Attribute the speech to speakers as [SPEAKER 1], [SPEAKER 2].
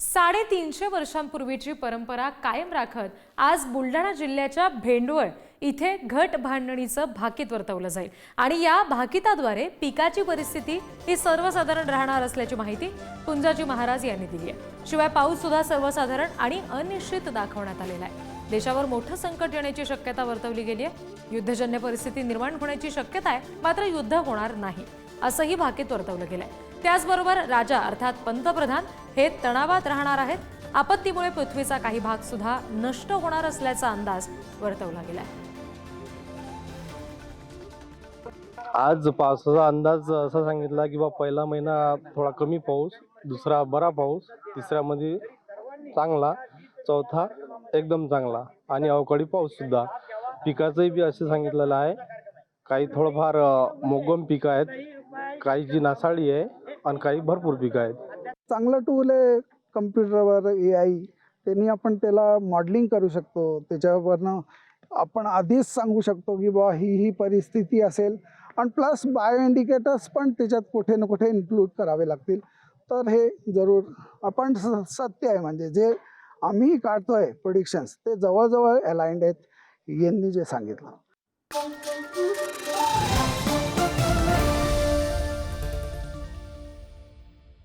[SPEAKER 1] साडेतीनशे वर्षांपूर्वीची परंपरा कायम राखत आज बुलढाणा जिल्ह्याच्या भेंडवळ इथे घट भांडणीचं भाकीत वर्तवलं जाईल. आणि या भाकिताद्वारे पिकाची परिस्थिती ही सर्वसाधारण राहणार असल्याची माहिती पुंजाजी महाराज यांनी दिली आहे. शिवाय पाऊस सुद्धा सर्वसाधारण आणि अनिश्चित दाखवण्यात आलेला आहे. देशावर मोठं संकट येण्याची शक्यता वर्तवली गेली आहे. युद्धजन्य परिस्थिती निर्माण होण्याची शक्यता आहे. मात्र युद्ध होणार नाही. असंही भाकीत वर्तवलं गेलंय. त्याचबरोबर राजा अर्थात पंतप्रधान हे तणावात राहणार आहेत. आपत्तीमुळे पृथ्वीचा काही भाग सुद्धा नष्ट होणार असल्याचा अंदाज वर्तवला गेलाय
[SPEAKER 2] आज पावसाचा अंदाज असा सांगितला की बा पहिला महिना थोडा कमी पाऊस दुसरा बरा पाऊस तिसऱ्यामध्ये चांगला चौथा एकदम चांगला आणि अवकाळी पाऊस सुद्धा. पिकाचंही बी असे सांगितलेलं आहे. काही थोडंफार मोगम पिकं आहेत. काही जी नासाळी आहे आणि काही भरपूर पिकं आहेत.
[SPEAKER 3] चांगलं टूल आहे कम्प्युटरवर ए आय त्यांनी आपण त्याला मॉडेलिंग करू शकतो. त्याच्यावरनं आपण आधीच सांगू शकतो की बा ही ही परिस्थिती असेल. आणि प्लस बायो इंडिकेटर्स पण त्याच्यात कुठे ना कुठे इन्क्लूड करावे लागतील. तर हे जरूर आपण सत्य आहे. म्हणजे जे आम्ही काढतोय प्रोडिक्शन्स ते जवळजवळ अलाइंड आहेत. यांनी जे सांगितलं.